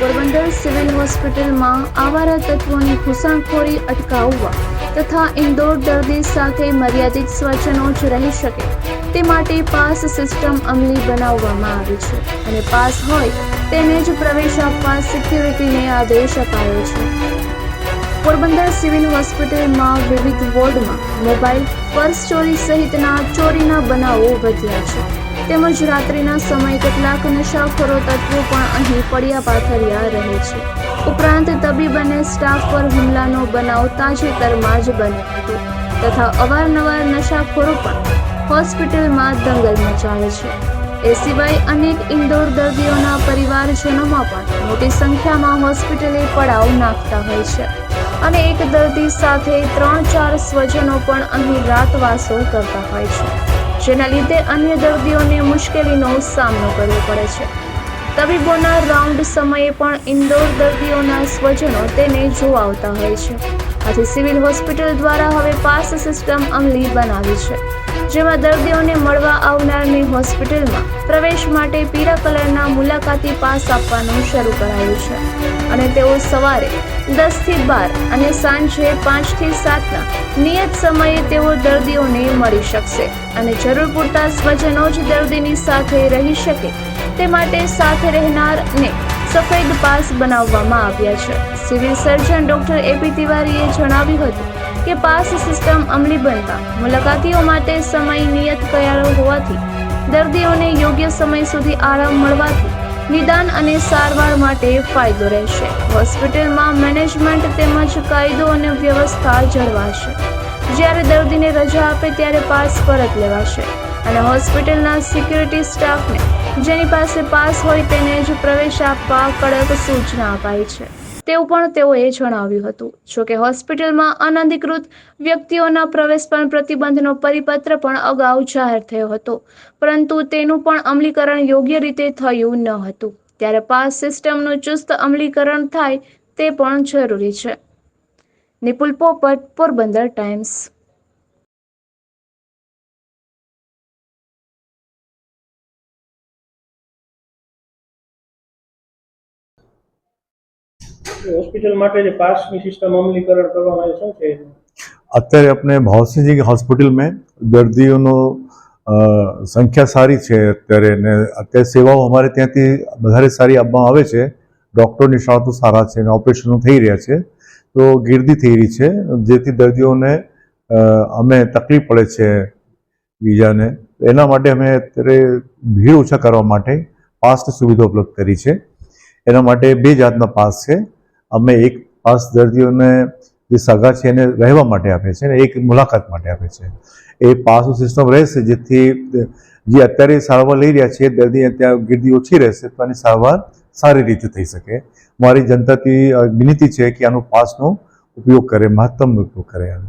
Porbandar civil હોસ્પિટલમાં આવારા તત્વોની ઘૂસણખોરી અટકાવવા તથા ઇન્દોર દર્દી સાથે મર્યાદિત સ્વચનો જ રહી શકે તે માટે પાસ સિસ્ટમ અમલી બનાવવામાં આવી છે અને પાસ હોય તેને જ પ્રવેશ આપવા સિક્યુરિટીને આદેશ અપાયો છે. પોરબંદર સિવિલ હોસ્પિટલમાં વિવિધ વોર્ડમાં મોબાઈલ, પર્સ ચોરી સહિતના ચોરીના બનાવો વધ્યા છે. તેમજ રાત્રિના સમય કેટલાક નશાખોરો તત્વો પણ અહીં પડ્યા પાથર્યા રહે છે. ઉપરાંત તબીબ અને સ્ટાફ પર હુમલાનો બનાવ તાજેતરમાં જ બન્યો હતો તથા અવારનવાર નશાખોરો પણ હોસ્પિટલમાં દંગલ મચાવે છે. એ સિવાય અનેક ઇન્દોર દર્દીઓના પરિવારજનોમાં પણ મોટી સંખ્યામાં હોસ્પિટલે પડાવ નાખતા હોય છે અને એક દર્દી સાથે ત્રણ ચાર સ્વજનો પણ અહીં રાતવાસો કરતા હોય છે. જેના લીધે અન્ય દર્દીઓને મુશ્કેલીનો સામનો કરવો પડે છે. તબીબોના રાઉન્ડ સમયે પણ ઇન્દોર દર્દીઓના સ્વજનો તેને જોવા આવતા હોય છે. આથી સિવિલ હોસ્પિટલ દ્વારા હવે પાસ સિસ્ટમ અમલી બનાવી છે. જેમાં દર્દીઓને મળવા આવનારની હોસ્પિટલમાં પ્રવેશ માટે પીળા કલરના મુલાકાતી પાસ આપવાનું શરૂ કરાયું છે. અને તેઓ સવારે દસથી બાર અને સાંજે પાંચથી સાતના નિયત સમયે તેઓ દર્દીઓને મળી શકશે. અને જરૂર પૂરતા સ્વજનો જ દર્દીની સાથે રહી શકે તે માટે સાથે રહેનારને સફેદ પાસ બનાવવામાં આવ્યા છે. સિવિલ સર્જન ડોક્ટર એપી તિવારીએ જણાવ્યું હતું કે પાસ સિસ્ટમ અમલી બનતા મુલાકાતીઓ માટે સમય નિયત કરાયો હોવાથી દર્દીઓને યોગ્ય સમય સુધી આરામ મળવાથી નિદાન અને સારવાર માટે ફાયદો રહેશે. હોસ્પિટલમાં મેનેજમેન્ટ તેમજ કાયદો અને વ્યવસ્થા જળવાશે. જ્યારે દર્દીને રજા આપે ત્યારે પાસ પરત લેવાશે અને હોસ્પિટલના સિક્યુરિટી સ્ટાફને જેની પાસે પાસ હોય તેને જ પ્રવેશ આપવા કડક સૂચના અપાઈ છે. તેવું પણ તેઓએ જણાવ્યું હતું. જોકે હોસ્પિટલમાં અનધિકૃત વ્યક્તિઓના પ્રવેશ પર પ્રતિબંધનો પરિપત્ર પણ અગાઉ જાહેર થયો હતો. પરંતુ તેનું પણ અમલીકરણ યોગ્ય રીતે થયું ન હતું. ત્યારે પાસ સિસ્ટમનું ચુસ્ત અમલીકરણ થાય તે પણ જરૂરી છે. નિપુલ પોપટ, પોરબંદર ટાઈમ્સ. હોસ્પિટલ માટે જે પાસની સિસ્ટમ અમલીકરણ કરવામાં આવે શું છે? અત્યારે આપણે ભાવસિંહજી હોસ્પિટલ મેં દર્દીઓનો સંખ્યા સારી છે અત્યારે ને અત્યારે સેવાઓ અમારે ત્યાંથી વધારે સારી આપવામાં આવે છે. ડૉક્ટર નિષ્ણાતો સારા છે અને ઓપરેશનો થઈ રહ્યા છે. તો ગીર્દી થઈ રહી છે, જેથી દર્દીઓને અમે તકલીફ પડે છે બીજાને. એના માટે અમે અત્યારે ભીડ ઓછા કરવા માટે પાસની સુવિધા ઉપલબ્ધ કરી છે. એના માટે બે જાતના પાસ છે. અમે એક પાસ દર્દીઓને જે સગા છે એને રહેવા માટે આપે છે અને એક મુલાકાત માટે આપે છે. એ પાસું સિસ્ટમ રહેશે જેથી જે અત્યારે સારવાર લઈ રહ્યા છે, દર્દી ત્યાં ગીર્દી ઓછી રહેશે, તો આની સારવાર સારી રીતે થઈ શકે. મારી જનતાથી વિનંતી છે કે આનો પાસનો ઉપયોગ કરે, મહત્તમ ઉપયોગ કરે આનો.